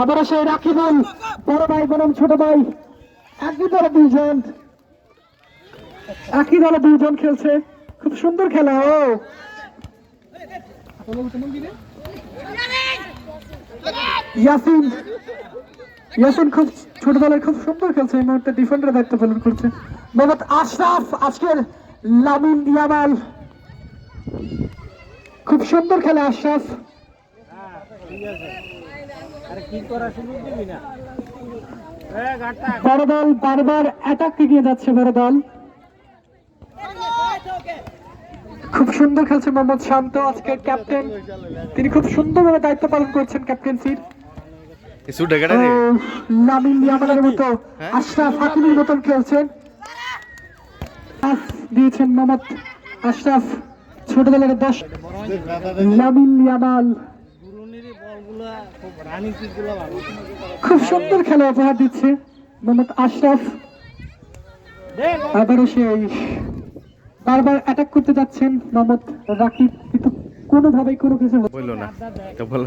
আবারও সেই রাকিবুল বড় ভাই বনাম ছোট ভাই, একই দলে দুইজন। একই দলে দুইজন খেলছে। খুব সুন্দর খেলা, ও। ইয়াসিন ইয়াসিন খুব ছোট দলের খুব সুন্দর খেলছে। এই মুহূর্তে ডিফেন্ডার দায়িত্ব পালন করছে। মোহাম্মদ আশরাফ, আজকের লামিন খুব সুন্দর খেলে, আশরাফ। বড় দল বারবার অ্যাটাক এগিয়ে যাচ্ছে বড় দল। খুব সুন্দর খেলছে মোহাম্মদ শান্ত আজকের ক্যাপ্টেন তিনি খুব সুন্দরভাবে দায়িত্ব পালন করছেন ক্যাপ্টেন্সির লামিন ইয়ামালের মতো আশরাফ হাকিমের মতন খেলছেন। দিয়েছেন মোহাম্মদ আশরাফ ছোট দলের দশ। লামিন ইয়ামাল গুরুনির বলগুলা খুব রানিং কিকগুলো ভালো। খুব সুন্দর খেলা উপহার দিচ্ছে মোহাম্মদ আশরাফ। আবারও সে বারবার অ্যাটাক করতে যাচ্ছেন মোহাম্মদ রাকিব। কিন্তু কোনোভাবেই কোনো কিছু বলল না। বলো